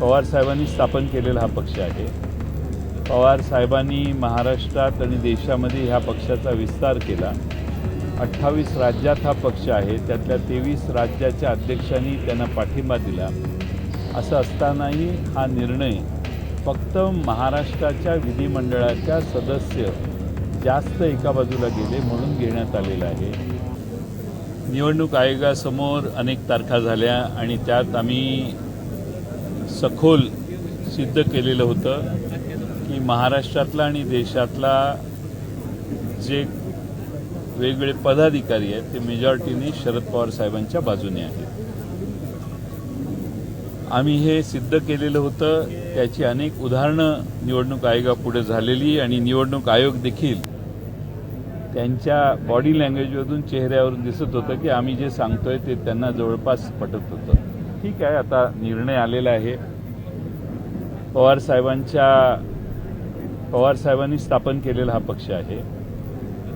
पवार साहेबांनी स्थापन केलेला हा पक्ष आहे. पवार साहेबांनी महाराष्ट्रात आणि देशामध्ये ह्या पक्षाचा विस्तार केला. अठ्ठावीस राज्यात हा पक्ष आहे. त्यातल्या तेवीस राज्याच्या अध्यक्षांनी त्यांना पाठिंबा दिला. असं असतानाही हा निर्णय फक्त महाराष्ट्राच्या विधिमंडळाच्या सदस्य जास्त एका बाजूला गेले म्हणून घेण्यात आलेला आहे. निवडणूक आयोगासमोर अनेक तारखा झाल्या आणि त्यात आम्ही सखोल सिद्ध केलेलं होतं की महाराष्ट्रातला आणि देशातला जे वेगवेगळे पदाधिकारी आहेत ते मेजॉरिटीने शरद पवार साहेबांच्या बाजूने आहेत. आम्ही हे सिद्ध केलेलं होतं त्याची अनेक उदाहरणं निवडणूक आयोगापुढे झालेली आणि निवडणूक आयोग देखील त्यांच्या बॉडी लँग्वेजमधून चेहऱ्यावरून दिसत होतं की आम्ही जे सांगतोय ते त्यांना जवळपास पटत होतं. ठीक आहे आता निर्णय आलेला आहे. पवार साहेबांच्या पवार साहेबांनी स्थापन केलेला हा पक्ष आहे.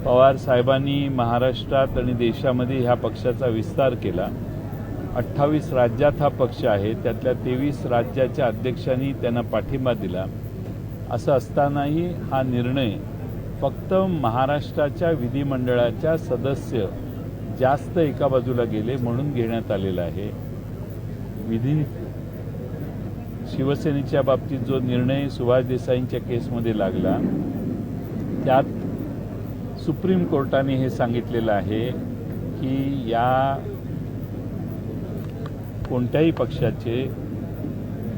पवार साहेबांनी महाराष्ट्रात आणि देशामध्ये ह्या पक्षाचा विस्तार केला. अठ्ठावीस राज्यात हा पक्ष आहे त्यातल्या तेवीस राज्याच्या अध्यक्षांनी त्यांना पाठिंबा दिला. असं असतानाही हा निर्णय फक्त महाराष्ट्राच्या विधिमंडळाच्या सदस्य जास्त एका बाजूला गेले म्हणून घेण्यात आलेला आहे. विधी. शिवसेनेच्या बाबतीत जो निर्णय सुभाष देसाईंच्या केसमध्ये लागला त्यात सुप्रीम कोर्टाने हे सांगितलेलं आहे की या कोणत्याही पक्षाचे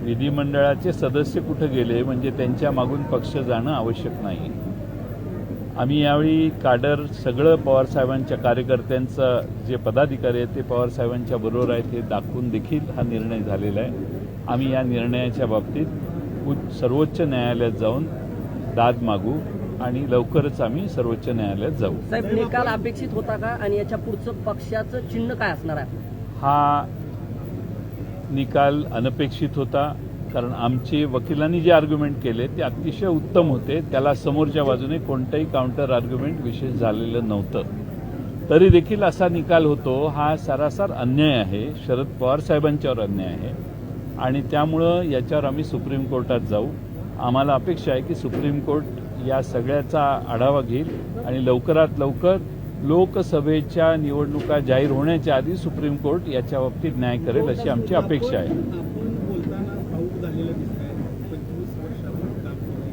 विधिमंडळाचे सदस्य कुठं गेले म्हणजे त्यांच्या मागून पक्ष जाणं आवश्यक नाही. आम्ही यावेळी काडर सगळं पवारसाहेबांच्या कार्यकर्त्यांचं जे पदाधिकारी आहेत ते पवारसाहेबांच्या बरोबर आहेत हे दाखवून देखील हा निर्णय झालेला आहे. आम्ही या निर्णयाच्या बाबतीत उच्च सर्वोच्च न्यायालयात जाऊन दाद मागू आणि लवकरच आम्ही सर्वोच्च न्यायालयात जाऊ. साहेब निकाल अपेक्षित होता का आणि याच्या पुढचं पक्षाचं चिन्ह काय असणार आहे? हा निकाल अनपेक्षित होता. कारण आमचे वकिलांनी जे आर्ग्युमेंट केले ते अतिशय उत्तम होते. त्याला समोरच्या बाजूने कोणतंही काउंटर आर्ग्युमेंट विशेष झालेलं नव्हतं. तरी देखील असा निकाल होतो. हा सरासर अन्याय आहे. शरद पवार साहेबांच्यावर अन्याय आहे. आणि त्यामुळं याच्यावर आम्ही सुप्रीम कोर्टात जाऊ. आम्हाला अपेक्षा आहे की सुप्रीम कोर्ट या सगळ्याचा आढावा घेईल आणि लवकरात लवकर लोकसभेच्या निवडणुका जाहीर होण्याच्या आधी सुप्रीम कोर्ट याच्या बाबतीत न्याय करेल अशी आमची अपेक्षा आहे आपण बोलताना भाऊक झालेलं दिसत आहे पंचवीस वर्षावर काम केलंय.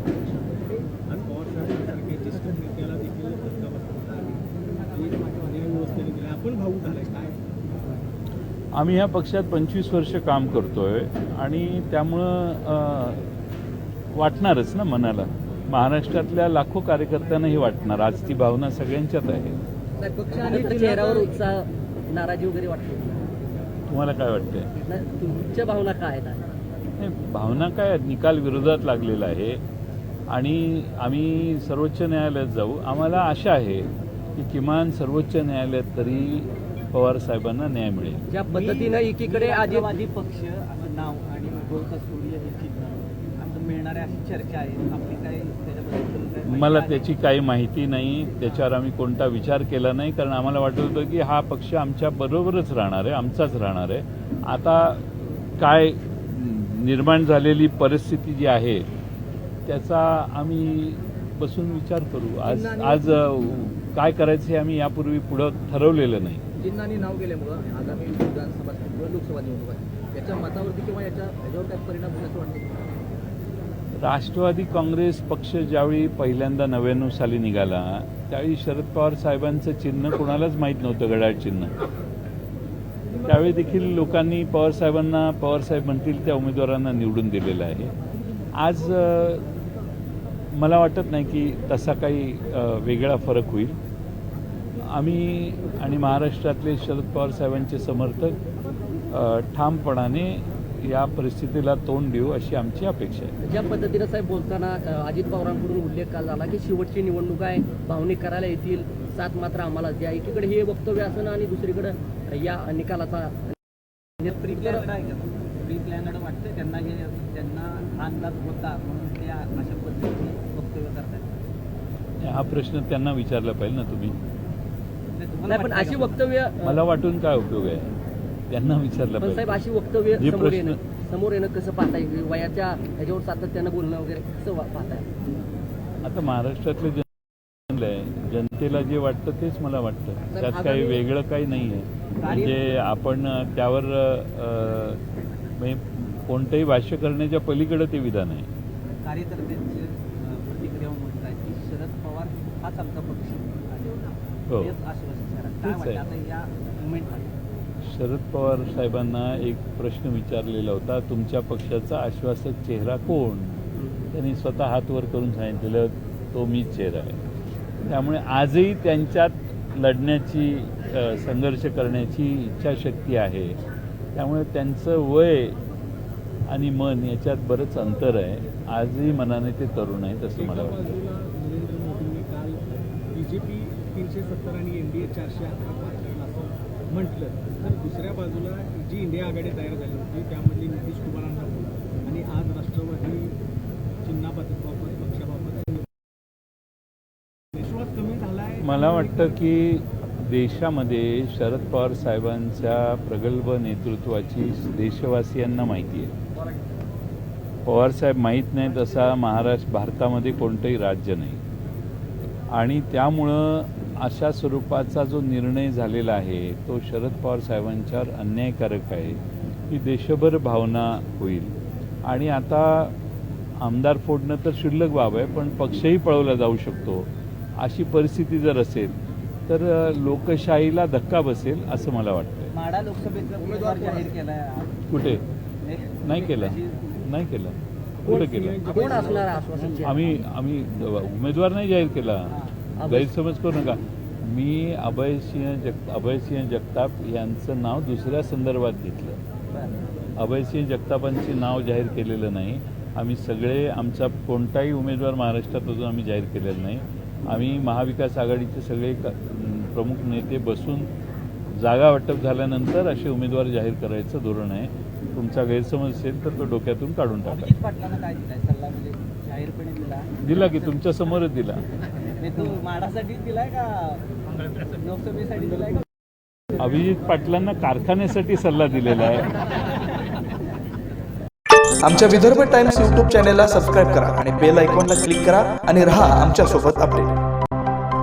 आज पवार साहेबांसारख्या ज्येष्ठ नेत्याला देखील धक्का बसवला आहे. एक न्याय व्यवस्थेने दिला आपण भाऊक झालाय काय? आम्ही ह्या पक्षात पंचवीस वर्ष काम करतोय आणि त्यामुळं वाटणारच ना मनाला. महाराष्ट्रातल्या लाखो कार्यकर्त्यांना हे वाटणार. आज ती भावना सगळ्यांच्यात आहे. तर चेहऱ्यावर उत्साह नाराजी वगैरे वाटते. तुम्हाला काय वाटतंय? नाही, तुमच्या भावना काय नाही, भावना काय आहेत? निकाल विरोधात लागलेला आहे. आणि आम्ही सर्वोच्च न्यायालयात जाऊ. आम्हाला आशा आहे की किमान सर्वोच्च न्यायालयात तरी पवार साहेबांना न्याय मिळेल. ज्या पद्धतीनं एकीकडे राष्ट्रवादी पक्ष असं नाव आणि गोल कस्तुरी हे चिन्ह असं मिळणारे अशी चर्चा आहे. आपली काय मला? त्याची काही माहिती नाही. त्याच्यावर आम्ही कोणता विचार केला नाही. कारण आम्हाला वाटत होतं की हा पक्ष आमच्या बरोबरच राहणार आहे आमचाच राहणार आहे. आता काय निर्माण झालेली परिस्थिती जी आहे त्याचा आम्ही बसून विचार करू. आज आज काय करायचं हे आम्ही यापूर्वी पुढं ठरवलेलं नाही. चिन्हाने नाव गेल्यामुळं आगामी विधानसभा लोकसभा निवडणूक याच्या मतावरती किंवा याच्या काय परिणाम होण्याचं वाटतं राष्ट्रवादी काँग्रेस पक्ष ज्यावेळी पहिल्यांदा नव्याण्णव साली निघाला त्यावेळी शरद पवार साहेबांचं चिन्ह कोणालाच माहीत नव्हतं घड्याळ चिन्ह. त्यावेळी देखील लोकांनी पवार साहेबांना पवार साहेब म्हणतील त्या उमेदवारांना निवडून दिलेलं आहे. आज मला वाटत नाही की तसा काही वेगळा फरक होईल. आम्ही आणि महाराष्ट्रातले शरद पवार साहेबांचे समर्थक ठामपणाने या परिस्थितीला तोंड देऊ अशी आमची अपेक्षा आहे. ज्या पद्धतीनं साहेब बोलताना अजित पवारांकडून उल्लेख काल झाला की शेवटची निवडणूक आहे भावनिक करायला येतील सात मात्र आम्हाला द्या. एकीकडे हे वक्तव्य असणं आणि दुसरीकडे या निकालाचा प्लॅनड वाटतं त्यांना हे त्यांना अंदाज होता म्हणून ते अशा पद्धतीने वक्तव्य करतात हा प्रश्न त्यांना विचारला पाहिजे ना तुम्ही. नाही, पण अशी? वक्तव्य मला वाटून काय उपयोग आहे? त्यांना विचारलं पण साहेब अशी वक्तव्य समोर येणं समोर येणं कसं पाहताय? वयाच्या ह्याच्यावर सातत्यानं बोलणं वगैरे कसं वा- पाहताय? आता महाराष्ट्रातले जन आहे जनतेला जे वाटतं तेच मला वाटतं. त्यात काही वेगळं काही नाही आहे. म्हणजे आपण त्यावर म्हणजे कोणतंही भाष्य करण्याच्या पलीकडे ते विधान आहे. कार्यकर्त्यांची प्रतिक्रिया म्हणत आहेत की शरद पवार हाच आमचा पक्ष. हो. शरद पवार साहेबांना एक प्रश्न विचारलेला होता तुमच्या पक्षाचा आश्वासक चेहरा कोण? त्यांनी स्वतः हात वर करून सांगितलेलं तो मीच चेहरा आहे. त्यामुळे आजही त्यांच्यात लढण्याची संघर्ष करण्याची इच्छाशक्ती आहे. त्यामुळे त्यांचं वय आणि मन याच्यात बरंच अंतर आहे. आजही मनाने ते तरुण आहेत असं मला वाटतं बाजूला नरेंद्र मोदींनी काल बीजेपी चारशे सत्तर आणि एन डी ए चारशे अकरा पार असं म्हटलं तर दुसऱ्या बाजूला जी इंडिया आघाडी तयार झाली होती त्यामध्ये नितीश कुमारांना आणि आज राष्ट्रवादी चिन्हाबाबत पक्षाबाबत विश्वास कमी झाला आहे मला वाटतं की देशामध्ये शरद पवार साहेबांच्या प्रगल्भ नेतृत्वाची देशवासियांना माहिती आहे. पवारसाहेब माहीत नाहीत असा महाराष्ट्र भारतामध्ये कोणतंही राज्य नाही. आणि त्यामुळं अशा स्वरूपाचा जो निर्णय झालेला आहे तो शरद पवार साहेबांच्यावर अन्यायकारक आहे ही देशभर भावना होईल. आणि आता आमदार फोडणं तर क्षुल्लक बाब आहे पण पक्षही पळवला जाऊ शकतो. अशी परिस्थिती जर असेल तर लोकशाहीला धक्का बसेल असं मला वाटतं माडा लोकसभेचा उमेदवार जाहीर केलाय आज. कुठे? म्हणजे नाही केलं. त्याची- नाही केलं. कुठं केलं? कोण असणार आश्वासन चेहरा? आम्ही आम्ही उमेदवार नाही जाहीर केला. गैरसमज करू नका. मी अभयसिंह जग अभयसिंह जगताप यांचं नाव दुसऱ्या संदर्भात घेतलं. अभयसिंह जगतापांचे नाव जाहीर केलेलं नाही. आम्ही सगळे आमचा कोणताही उमेदवार महाराष्ट्रात अजून आम्ही जाहीर केलेला नाही. आम्ही महाविकास आघाडीचे सगळे प्रमुख नेते बसून जागा वाटप झाल्यानंतर असे उमेदवार जाहीर करायचं धोरण आहे. तुमचा गैरसमज असेल तर तो डोक्यातून काढून टाका. म्हणजे दिला की तुमच्या समोरच दिला. अभिजित पाटलांना कारखान्यासाठी सल्ला दिलेला आहे. आमच्या विदर्भ टाइम्स यूट्यूब चॅनेलला सबस्क्राईब करा आणि बेल आयकॉनला क्लिक करा आणि रहा आमच्यासोबत अपडेट.